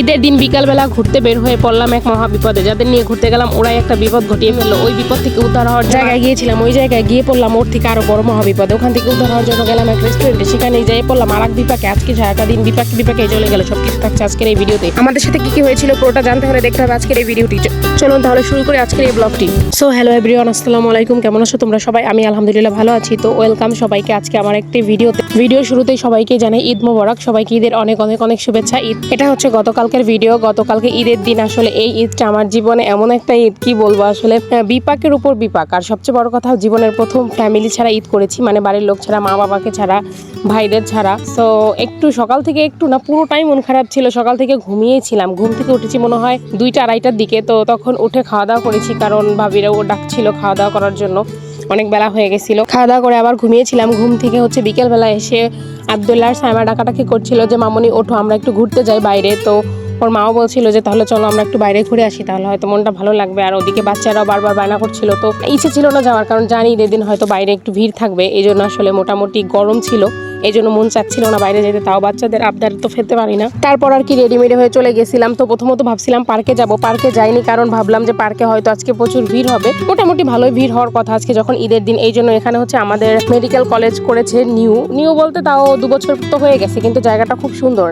ঈদের দিন বিকালবেলা ঘুরতে বের হয়ে পড়লাম এক মহা বিপদে। যাদের নিয়ে ঘুরতে গেলাম, ওরাই একটা বিপদ ঘটিয়ে ফেলল। ওই বিপদ থেকে উদ্ধার হওয়ার জায়গায় গিয়েছিলাম, ওই জায়গায় গিয়ে পড়লাম, ওর থেকে আরও বড় মহা বিপদে। ওখান থেকে উদ্ধার হওয়ার জন্য গেলাম এক রেস্টুরেন্টে সেখানে যেয়ে পড়লাম, আর এক বিপাকে, আজকে সারাটা দিন বিপাকে বিপাকে চলে গেল, সবকিছু থাকছে আজকের এই ভিডিওতে। আমাদের সাথে কি কি হয়েছিল পুরোটা জানতে হলে দেখতে হবে আজকের এই ভিডিওটি। চলুন তাহলে শুরু করি আজকের এই ব্লগটি সো হ্যালো এভরিওয়ান আসসালামু আলাইকুম, কেমন আছো তোমরা সবাই? আমি আলহামদুলিল্লাহ ভালো আছি। তো ওয়েলকাম সবাইকে আজকে আমার একটি ভিডিওতে। ভিডিও শুরুতেই সবাইকে জানাই ঈদ মোবারক। সবাইকে ঈদের অনেক অনেক অনেক শুভেচ্ছা। ঈদ এটা হচ্ছে গতকালকের ভিডিও। গতকালকে ঈদের দিন আসলে এই ঈদটা আমার জীবনে এমন একটা ঈদ, কি বলব আসলে? বিপাকের উপর বিপাক। আর সবচেয়ে বড় কথা, জীবনের প্রথম ফ্যামিলি ছাড়া ঈদ করেছি। মানে বাড়ির লোক ছাড়া মা বাবাকে ছাড়া, ভাইদের ছাড়া। সো একটু সকাল থেকে একটু না, পুরোটাই মন খারাপ ছিল। সকাল থেকে ঘুমিয়েছিলাম। ঘুম থেকে উঠেছি মনে হয় দুইটা, আড়াইটার দিকে। তো তখন উঠে খাওয়া দাওয়া করেছি কারণ ভাবিরাও ডাকছিল খাওয়া দাওয়া করার জন্য। অনেক বেলা হয়ে গেছিল। খাওয়া দাওয়া করে আবার ঘুমিয়েছিলাম। ঘুম থেকে হচ্ছে বিকেলবেলা এসে আবদুল্লাহ সাইমা ডাকাটাকি করছিল যে, মামনি, ওঠো, আমরা একটু ঘুরতে যাই বাইরে। তো ওর মাও বলছিল যে, তাহলে চলো, আমরা একটু বাইরে ঘুরে আসি, তাহলে হয়তো মনটা ভালো লাগবে। আর ওদিকে বাচ্চারাও বারবার বায়না করছিল। তো ইচ্ছে ছিল না যাওয়ার, কারণ জানি এদিন দিন হয়তো বাইরে একটু ভিড় থাকবে এই জন্য আসলে মোটামুটি গরম ছিল। এই জন্য মন চাচ্ছিল না বাইরে যেতে, তাও বাচ্চাদের আবদার তো ফেলতে পারি না। তারপর আর কি রেডিমেড হয়ে চলে গেছিলাম। তো প্রথমত ভাবছিলাম পার্কে যাব। পার্কে যাইনি কারণ ভাবলাম যে পার্কে হয়তো আজকে প্রচুর ভিড় হবে। মোটামুটি ভালোই ভিড় হওয়ার কথা আজকে যখন ঈদের দিন। এই জন্য এখানে হচ্ছে আমাদের মেডিকেল কলেজ করেছে নিউ। নিউ বলতে তাও দু বছর তো হয়ে গেছে, কিন্তু জায়গাটা খুব সুন্দর।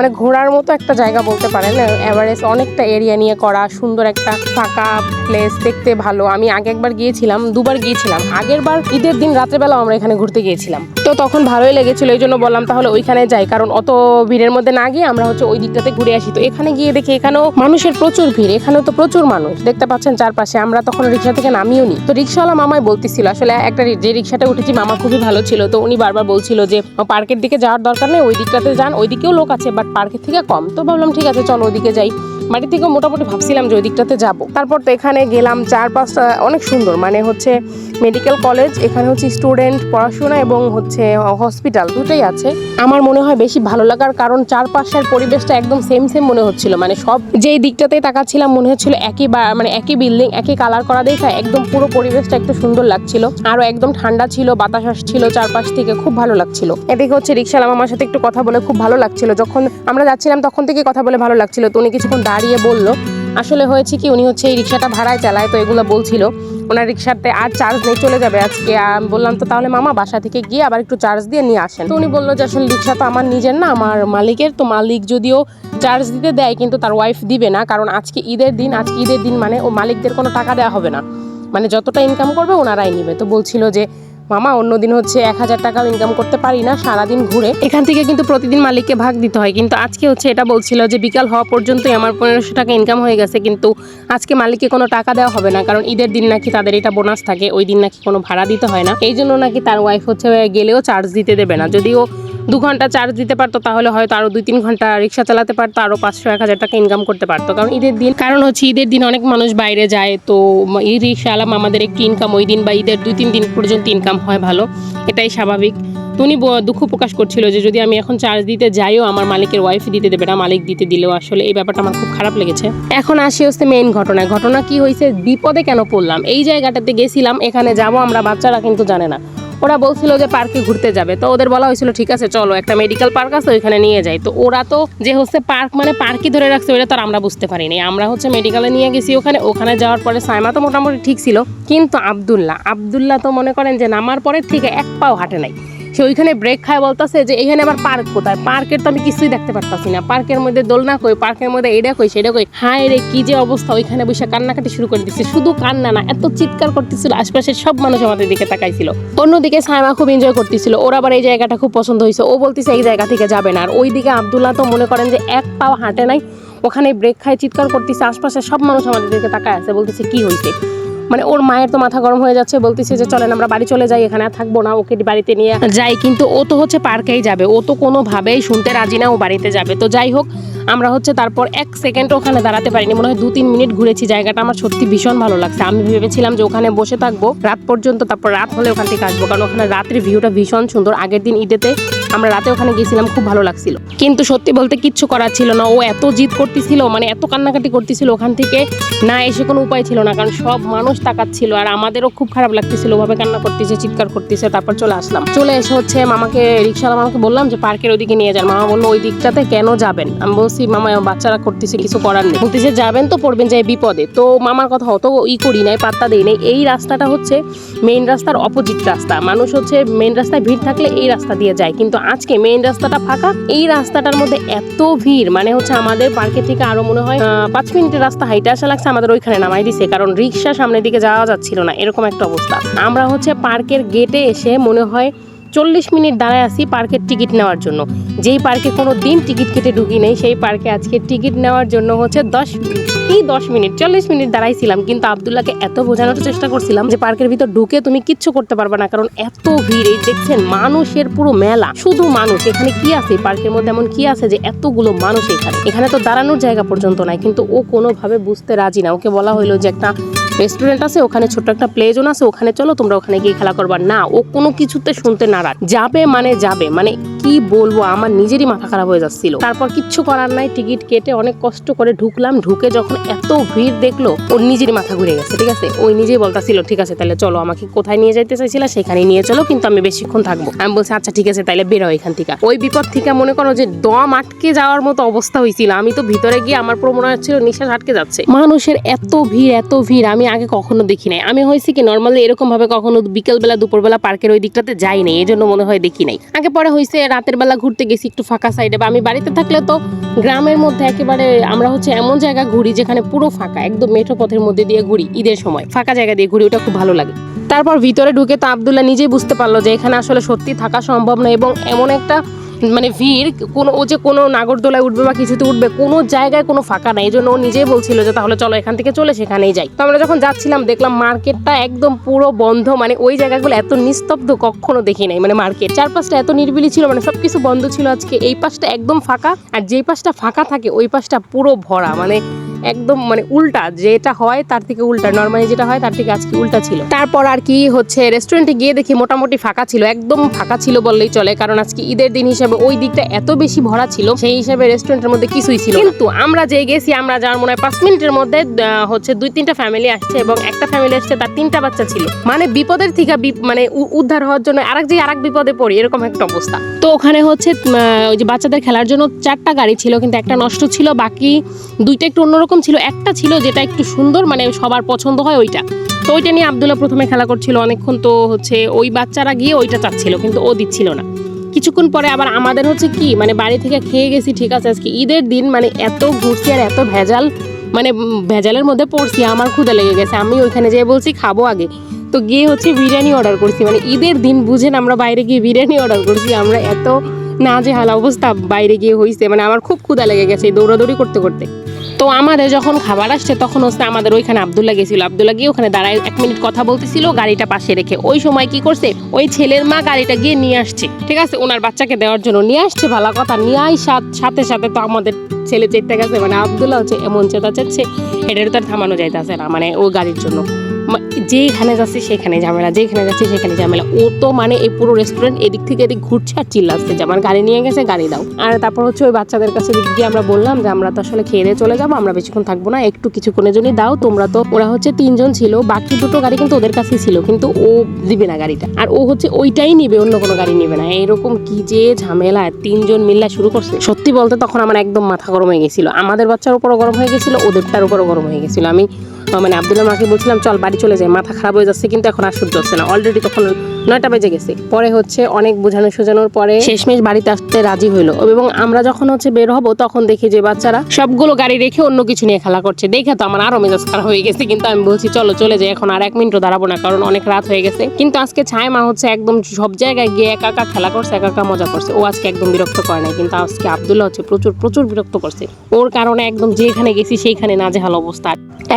মানে ঘোরার মতো একটা জায়গা বলতে পারেন এভারেস্ট অনেকটা এরিয়া নিয়ে করা, সুন্দর একটা ফাঁকা প্লেস দেখতে ভালো। আমি আগে একবার গিয়েছিলাম, দুবার গিয়েছিলাম। আগের বার ঈদের দিন রাত্রেবেলা আমরা এখানে ঘুরতে গিয়েছিলাম। তো তখন ভালোই লেগেছিল, এই জন্য বললাম তাহলে ওইখানে যাই, কারণ অত ভিড়ের মধ্যে না গিয়ে আমরা হচ্ছে ওই দিকটাতে ঘুরে আসি। তো এখানে গিয়ে দেখি এখানেও মানুষের প্রচুর ভিড়, এখানেও তো প্রচুর মানুষ। দেখতে পাচ্ছেন চারপাশে, আমরা তখন রিক্সা থেকে নামিও নি। তো রিক্সাওয়ালা মামাই বলতেছিল, আসলে একটা যে রিক্সাটা উঠেছি মামা খুবই ভালো ছিল। তো উনি বারবার বলছিল যে পার্কের দিকে যাওয়ার দরকার নেই, ওই দিকটাতে যান, ওই দিকেও লোক আছে বাট পার্কের থেকে কম। তো ভাবলাম ঠিক আছে চলো ওদিকে যাই। বাড়ি থেকে মোটামুটি ভাবছিলাম যে ওই দিকটাতে যাব। তারপর তো এখানে গেলাম চারপাশটা অনেক সুন্দর। মানে হচ্ছে মেডিকেল কলেজ এখানে হচ্ছে স্টুডেন্ট পড়াশোনা এবং হচ্ছে হসপিটাল দুটোই আছে। আমার মনে হয় বেশি ভালো লাগার কারণ চারপাশের পরিবেশটা একদম সেম সেম মনে হচ্ছিল। মানে সব যেই দিকটাতে তাকাচ্ছিলাম মনে হচ্ছিল একই মানে একই বিল্ডিং একই কালার করা দেখা একদম পুরো পরিবেশটা একটু সুন্দর লাগছিল। আরও একদম ঠান্ডা ছিল, বাতাস আসছিল চারপাশ থেকে, খুব ভালো লাগছিল। এদিকে হচ্ছে রিক্সালাম আমার সাথে একটু কথা বলে খুব ভালো লাগছিল। যখন আমরা যাচ্ছিলাম তখন থেকে কথা বলে ভালো লাগছিল। তো উনি কিছুক্ষণ বলল, আসলে হয়েছে কি, উনি হচ্ছে এই রিক্সাটা ভাড়ায় চালায়, তো এগুলো বলছিল। ওনার রিক্সাতে আর চার্জ নেই, চলে যাবে আজকে। আমি বললাম, তো তাহলে মামা বাসা থেকে গিয়ে আবার একটু চার্জ দিয়ে নিয়ে আসেন। তো উনি বলল যে, আসলে রিক্সা তো আমার নিজের না, আমার মালিকের। তো মালিক যদিও চার্জ দিতে দেয়, কিন্তু তার ওয়াইফ দিবে না, কারণ আজকে ঈদের দিন, আজকে ঈদের দিন মানে ও মালিকদের কোনো টাকা দেওয়া হবে না। মানে যতটা ইনকাম করবে, ওনারাই নিবে। তো বলছিল যে মামা, অন্যদিন হচ্ছে এক হাজার টাকাও ইনকাম করতে পারি না, সারাদিন ঘুরে। এখান থেকে কিন্তু প্রতিদিন মালিককে ভাগ দিতে হয়, কিন্তু আজকে হচ্ছে এটা বলছিল যে বিকাল হওয়া পর্যন্তই আমার পনেরোশো টাকা ইনকাম হয়ে গেছে, কিন্তু আজকে মালিককে কোনো টাকা দেওয়া হবে না, কারণ ঈদের দিন নাকি তাদের এটা বোনাস থাকে, ওই দিন নাকি কোনো ভাড়া দিতে হয় না। এই জন্য নাকি তার ওয়াইফ হচ্ছে গেলেও চার্জ দিতে দেবে না, যদিও দু ঘণ্টা চার্জ দিতে পারতো, তাহলে হয়তো আরও দুই তিন ঘণ্টা রিক্সা চালাতে পারতো আরও পাঁচশো, এক হাজার টাকা ইনকাম করতে পারতো। কারণ ঈদের দিন, কারণ হচ্ছে ঈদের দিন অনেক মানুষ বাইরে যায়, তো এই রিক্সাওয়ালা আমাদের একটু ইনকাম ওই দিন বা ঈদের দুই তিন দিন পর্যন্ত ইনকাম হয় ভালো, এটাই স্বাভাবিক। তো উনি দুঃখ প্রকাশ করছিল যে যদি আমি এখন চার্জ দিতে যাইও, আমার মালিকের ওয়াইফ দিতে দেবে না, মালিক দিতে দিলেও আসলে এই ব্যাপারটা আমার খুব খারাপ লেগেছে। এখন আসি হচ্ছে মেইন ঘটনা ঘটনা কি হয়েছে বিপদে কেন পড়লাম? এই জায়গাটাতে গেছিলাম, এখানে যাব আমরা বাচ্চারা কিন্তু জানে না। ওরা বলছিল যে পার্কে ঘুরতে যাবে। তো ওদের বলা হয়েছিল, ঠিক আছে, চলো, একটা মেডিকেল পার্ক আছে, ওইখানে নিয়ে যাই। তো ওরা তো যে হচ্ছে পার্ক মানে পার্কই ধরে রাখছে, ওইটা তো আমরা বুঝতে পারিনি। আমরা হচ্ছে মেডিকেলে নিয়ে গেছি ওখানে ওখানে যাওয়ার পরে সাইমা তো মোটামুটি ঠিক ছিল। কিন্তু আবদুল্লাহ আবদুল্লাহ তো মনে করেন যে নামার পরে ঠিক এক পাও হাঁটে নাই। সে ওইখানে ব্রেক খায় বলতেছে যে, এখানে আবার পার্ক কোথায়? পার্কের তো আমি কিছুই দেখতে পারতাছি না। পার্কের মধ্যে দোলনা কই? পার্কের মধ্যে এটা কই, সেটা কই? হায় রে, কি যে অবস্থা! ওইখানে বসে কান্নাকাটি শুরু করে দিচ্ছে। শুধু কান্না না, এত চিৎকার করতেছিল। আশপাশের সব মানুষ আমাদের দিকে তাকাইছিল। অন্যদিকে সাইমা খুব এনজয় করতেছিল। ওর আবার এই জায়গাটা খুব পছন্দ হয়েছে। ও বলতেছে, এই জায়গা থেকে যাবে না। আর ওইদিকে আবদুল্লাহ তো মনে করেন যে, এক পাও হাঁটে নাই। ওখানে ব্রেক খায়, চিৎকার করতেছে। আশপাশের সব মানুষ আমাদের দিকে তাকায় আছে। বলতেছে, কি হয়েছে মানে ওর মায়ের তো মাথা গরম হয়ে যাচ্ছে, বলতেছে যে চলেন আমরা বাড়ি চলে যাই, এখানে থাকব না, ওকে বাড়িতে নিয়ে যাই। কিন্তু ও তো হচ্ছে পার্কেই যাবে, ও তো কোনোভাবেই শুনতে রাজি না, ও বাড়িতে যাবে। তো যাই হোক, আমরা হচ্ছে তারপর এক সেকেন্ড ওখানে দাঁড়াতে পারিনি, মনে হয় দু তিন মিনিট ঘুরেছি, জায়গাটা আমার সত্যি ভীষণ ভালো লাগছে। আমি ভেবেছিলাম যে ওখানে বসে থাকব, রাত পর্যন্ত, তারপর রাত হলে ওখান থেকে আসব, কারণ ওখানে রাতের ভিউটা ভীষণ সুন্দর। আগের দিন ঈদেতে আমরা রাতে ওখানে গেছিলাম খুব ভালো লাগছিল। কিন্তু সত্যি বলতে কিচ্ছু করার ছিল না। ও এত জিদ করতেছিল মানে এত কান্নাকাটি করতেছিল ওখান থেকে, না এসে কোনো উপায় ছিল না, কারণ সব মানুষ তাকাচ্ছিল আর আমাদেরও খুব খারাপ লাগতেছিল। ওভাবে কান্না করতেছে, চিৎকার করতেছে, তারপর চলে আসলাম। চলে এসে হচ্ছে মামাকে রিক্সাওয়ালা মামাকে বললাম যে, পার্কের ওইদিকে নিয়ে যান। মামা বলল, ওই দিকটাতে কেন যাবেন? আমি বলছি, মামা, বাচ্চারা করতেছে, কিছু করার নেই। বলতেছে, যাবেন তো, পড়বেন যায় বিপদে। তো মামার কথা অত ই করি নাই, পাত্তা দেই নাই। এই রাস্তাটা হচ্ছে মেইন রাস্তার অপোজিট রাস্তা। মানুষ হচ্ছে মেইন রাস্তায় ভিড় থাকলে এই রাস্তা দিয়ে যায়। কিন্তু আজকে মেইন রাস্তাটা ফাঁকা, এই রাস্তাটার মধ্যে এত ভিড় মানে হচ্ছে আমাদের পার্কে থেকে আরও মনে হয় পাঁচ মিনিটের রাস্তা হাইটে আসা লাগছে, আমাদের ওইখানে নামাই দিছে, কারণ রিক্সা সামনের দিকে যাওয়া যাচ্ছিল না, এরকম একটা অবস্থা। আমরা হচ্ছে পার্কের গেটে এসে মনে হয় চল্লিশ মিনিট দাঁড়ায় আছি পার্কের টিকিট নেওয়ার জন্য। যেই পার্কে কোনো দিন টিকিট কেটে ঢুকি নেই, সেই পার্কে আজকে টিকিট নেওয়ার জন্য হচ্ছে দশ কি দশ মিনিট? চল্লিশ মিনিট দাঁড়াইছিলাম, কিন্তু আবদুল্লাহকে এত বোঝানোর চেষ্টা করছিলাম যে পার্কের ভিতর ঢুকে তুমি কিচ্ছু করতে পারবে না, কারণ এত ভিড়। এই দেখছেন, মানুষের পুরো মেলা, শুধু মানুষ। এখানে কি আছে? পার্কের মধ্যে এমন কি আছে যে এতগুলো মানুষ এখানে? এখানে তো দাঁড়ানোর জায়গা পর্যন্ত নাই, কিন্তু ও কোনোভাবে বুঝতে রাজি না। ওকে বলা হলো যে একটা রেস্টুরেন্ট আছে, ওখানে ছোট্ট একটা প্লে জোন আছে, ওখানে চলো, তোমরা ওখানে গিয়ে খেলা করবা। না, ও কোনো কিছুতে শুনতে নারাজ। যাবে মানে যাবে মানে কি বলব, আমার নিজেরই মাথা খারাপ হয়ে যাচ্ছিল। তারপর কিচ্ছু করার নাই, টিকিট কেটে অনেক কষ্ট করে ঢুকলাম, ঢুকে যখন এত ভিড় দেখল ওর নিজেরই মাথা ঘুরে গেছে, ঠিক আছে? ওই নিজেই বলতাছিল, ঠিক আছে, তাহলে চলো, আমাকে কোথায় নিয়ে যাইতে চাইছিলা সেখানে নিয়ে চলো, কিন্তু আমি বেশিক্ষণ থাকব। আমি বলছি আচ্ছা ঠিক আছে, তাহলে বেরো এখান থেকে। ওই বিপদ থেকে মনে করো যে দম আটকে যাওয়ার মতো অবস্থা হয়েছিল আমি তো ভিতরে গিয়ে আমার পুরো মনে হচ্ছিল নিঃশ্বাস আটকে যাচ্ছে। মানুষের এত ভিড় এত ভিড়, আমি আগে কখনো দেখি নাই। আমি হয়েছি কি নর্মালি এরকম ভাবে কখনো বিকেলবেলা, দুপুরবেলা পার্কের ওই দিকটাতে যাই নাই এই জন্য মনে হয় দেখি নাই। আগে পরে হয়েছে, রাতের বেলা ঘুরতে গেছি একটু ফাঁকা সাইডে বা আমি বাড়িতে থাকলে তো গ্রামের মধ্যে একেবারে আমরা হচ্ছে এমন জায়গা ঘুরি যেখানে পুরো ফাঁকা, একদম মেঠো পথের মধ্যে দিয়ে ঘুরি, ঈদের সময়। ফাঁকা জায়গা দিয়ে ঘুরি, ওটা খুব ভালো লাগে। তারপর ভিতরে ঢুকে তো আবদুল্লাহ নিজেই বুঝতে পারল যে এখানে আসলে সত্যি থাকা সম্ভব না এবং এমন একটা মানে ভিড়, কোনো, ও যে কোনো নাগরদোলায় উঠবে বা কিছুতে উঠবে, কোনো জায়গায় কোনো ফাঁকা নাই। এই জন্য ও নিজেই বলছিল যে, তাহলে চলো এখান থেকে চলে সেখানেই যাই। তো আমরা যখন যাচ্ছিলাম, দেখলাম মার্কেটটা একদম পুরো বন্ধ। মানে ওই জায়গাগুলো এত নিস্তব্ধ, কখনো দেখি নাই মানে মার্কেট। চারপাশটা এত নির্বিলি ছিল মানে সব কিছু বন্ধ ছিল আজকে। এই পাশটা একদম ফাঁকা, আর যেই পাশটা ফাঁকা থাকে, ওই পাশটা পুরো ভরা। মানে একদম মানে উল্টা, যেটা হয় তার থেকে উল্টা। নর্মালি যেটা হয় তার থেকে আজকে উল্টা ছিল। তারপর আর কি হচ্ছে রেস্টুরেন্টে গিয়ে দেখি মোটামুটি ফাঁকা ছিল, একদম ফাঁকা ছিল বললেই চলে, কারণ আজকে ঈদের দিন হিসাবে ওই দিকটা এত বেশি ভরা ছিল, সেই হিসাবে রেস্টুরেন্টের মধ্যে কিছুই ছিল। কিন্তু আমরা যে গেছি, আমরা যাওয়ার মনে হয় পাঁচ মিনিটের মধ্যে হচ্ছে দুই তিনটা ফ্যামিলি আসছে এবং একটা ফ্যামিলি আসছে, তার তিনটা বাচ্চা ছিল। মানে বিপদের থেকে মানে উদ্ধার হওয়ার জন্য আরেক যে আরেক বিপদে পড়ি, এরকম একটা অবস্থা। তো ওখানে হচ্ছে ওই যে বাচ্চাদের খেলার জন্য চারটা গাড়ি ছিল, কিন্তু একটা নষ্ট ছিল, বাকি দুইটা একটু অন্যরকম ছিল, একটা ছিল যেটা একটু সুন্দর মানে সবার পছন্দ হয় ওইটা। তো ওইটা নিয়ে আবদুল্লাহ প্রথমে খেলা করছিল, অনেকক্ষণ তো হচ্ছে ওই বাচ্চারা গিয়ে ওইটা চাচ্ছিল, কিন্তু ও দিচ্ছিল না। কিছুক্ষণ পরে আবার আমাদের হচ্ছে কি মানে বাড়ি থেকে খেয়ে গেছি, ঠিক আছে, আজকে ঈদের দিন মানে এত ঘুরছি আর এত ভেজাল মানে ভেজালের মধ্যে পড়ছি, আমার ক্ষুদা লেগে গেছে, আমি ওইখানে যেয়ে বলছি, খাব আগে। তো গিয়ে হচ্ছে বিরিয়ানি অর্ডার করছি মানে ঈদের দিন বুঝেন আমরা বাইরে গিয়ে বিরিয়ানি অর্ডার করছি, আমরা এত না যে হাল অবস্থা বাইরে গিয়ে হয়েছে মানে আমার খুব ক্ষুদা লেগে গেছে দৌড়াদৌড়ি করতে করতে। তো আমাদের যখন খাবার আসছে, তখন হচ্ছে আমাদের ওইখানে আবদুল্লাহ গেছিল। আবদুল্লাহ গিয়ে ওখানে দাঁড়ায় এক মিনিট কথা বলতেছিল, গাড়িটা পাশে রেখে। ওই সময় কি করছে? ওই ছেলের মা গাড়িটা গিয়ে নিয়ে আসছে। ঠিক আছে? ওনার বাচ্চাকে দেওয়ার জন্য নিয়ে আসছে, ভালো কথা। নিয়ে আই সাথে সাথে তো আমাদের ছেলে চেতে গেছে। মানে আবদুল্লাহ হচ্ছে এমন চেতা চেচ্ছে এটার তো আর থামানো যাইতেছে না মানে ও গাড়ির জন্য। যেখানে যাচ্ছে সেখানে ঝামেলা যেখানে যাচ্ছে সেখানে ঝামেলা। ও তো মানে এই পুরো রেস্টুরেন্ট এদিক থেকে এদিক ঘুরছে আর চিল্লাচ্ছে যে আমার গাড়ি নিয়ে গেছে, গাড়ি দাও। আর তারপর হচ্ছে ওই বাচ্চাদের কাছে গিয়ে আমরা বললাম যে, আমরা তো আসলে খেয়ে দিয়ে চলে যাব, আমরা বেশিক্ষণ থাকব না, একটু কিছুক্ষণের জন্যই দাও, তোমরা তো, ওরা হচ্ছে তিনজন ছিল, বাকি দুটো গাড়ি কিন্তু ওদের কাছেই ছিল, কিন্তু ও দিবে না গাড়িটা। আর ও হচ্ছে ওইটাই নিবে, অন্য কোনো গাড়ি নিবে না। এরকম কি যে ঝামেলা, তিনজন মিল্লা শুরু করছে। সত্যি বলতে তখন আমার একদম মাথা গরম হয়ে গেছিল। আমাদের বাচ্চার উপরও গরম হয়ে গেছিল, ওদেরটার উপরও গরম হয়ে গেছিল। আমি মানে আব্দুল্লাহ মাকে বলছিলাম, চল বাড়ি চলে যাই, মাথা খারাপ হয়ে যাচ্ছে, কিন্তু এখন আর সহ্য হচ্ছে না। অলরেডি তখন নয়টা বেজে গেছে। পরে হচ্ছে অনেক বোঝানো সোজানোর পরে শেষমেশ বাড়িতে আসতে রাজি হইল। এবং আমরা যখন হচ্ছে বের হব, তখন দেখি যে বাচ্চারা সবগুলো গাড়ি রেখে অন্য কিছু নিয়ে খেলা করছে। দেখে তো আমার আরও মেজাজ খারাপ হয়ে গেছে, কিন্তু আমি বলছি, চলো চলে যাই, এখন আর এক মিনিটও দাঁড়াবো না, কারণ অনেক রাত হয়ে গেছে। কিন্তু আজকে ছায় মা হচ্ছে একদম সব জায়গায় গিয়ে একা একা খেলা করছে, একা একা মজা করছে। ও আজকে একদম বিরক্ত করে নাই, কিন্তু আজকে আব্দুল্লাহ হচ্ছে প্রচুর প্রচুর বিরক্ত করছে। ওর কারণে একদম যেখানে গেছি, সেইখানে নাজেহাল অবস্থা।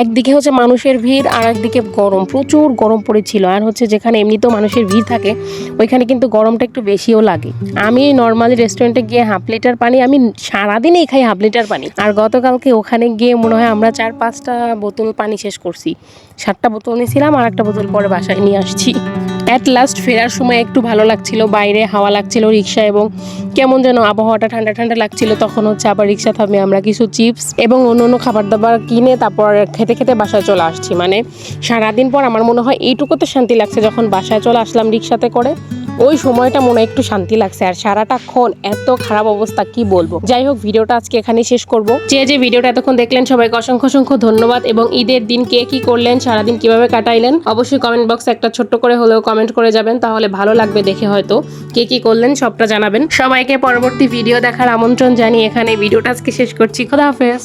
একদিকে হচ্ছে মানুষের ভিড় আর একদিকে গরম, প্রচুর গরম পড়েছিল। আর হচ্ছে যেখানে এমনিতেও মানুষের ভিড় থাকে, ওইখানে কিন্তু গরমটা একটু বেশিও লাগে। আমি নর্মালি রেস্টুরেন্টে গিয়ে হাফ লিটার পানি, আমি সারাদিনই খাই হাফ লিটার পানি। আর গতকালকে ওখানে গিয়ে মনে হয় আমরা চার পাঁচটা বোতল পানি শেষ করছি। সাতটা বোতল নিয়েছিলাম আর একটা বোতল পরে বাসায় নিয়ে আসছি। অ্যাট লাস্ট ফেরার সময় একটু ভালো লাগছিল, বাইরে হাওয়া লাগছিল রিক্সা এবং কেমন যেন আবহাওয়াটা ঠান্ডা ঠান্ডা লাগছিল, তখন হচ্ছে আবার রিক্সা থামে, আমরা কিছু চিপস এবং অন্য অন্য খাবার দাবার কিনে তারপর খেতে খেতে বাসায় চলে আসছি। মানে সারাদিন পর আমার মনে হয় এইটুকুতে শান্তি লাগছে যখন বাসায় চলে আসলাম রিক্সাতে করে। ওই সময়টা মনে একটু শান্তি লাগছে। আর সারাটাক্ষণ এত খারাপ অবস্থা, কি বলব? যাই হোক, ভিডিওটা আজকে এখানে শেষ করব। যে যে ভিডিওটা এতক্ষণ দেখলেন, সবাইকে অসংখ্য অসংখ্য ধন্যবাদ। এবং ঈদের দিন কে কি করলেন, সারাদিন কীভাবে কাটাইলেন, অবশ্যই কমেন্ট বক্সে একটা ছোট্ট করে হলেও কমেন্ট করে যাবেন। তাহলে ভালো লাগবে দেখে হয়তো। কে কি করলেন, সবটা জানাবেন। সবাইকে পরবর্তী ভিডিও দেখার আমন্ত্রণ জানিয়ে এখানে ভিডিওটা আজকে শেষ করছি। খোদা হাফেজ।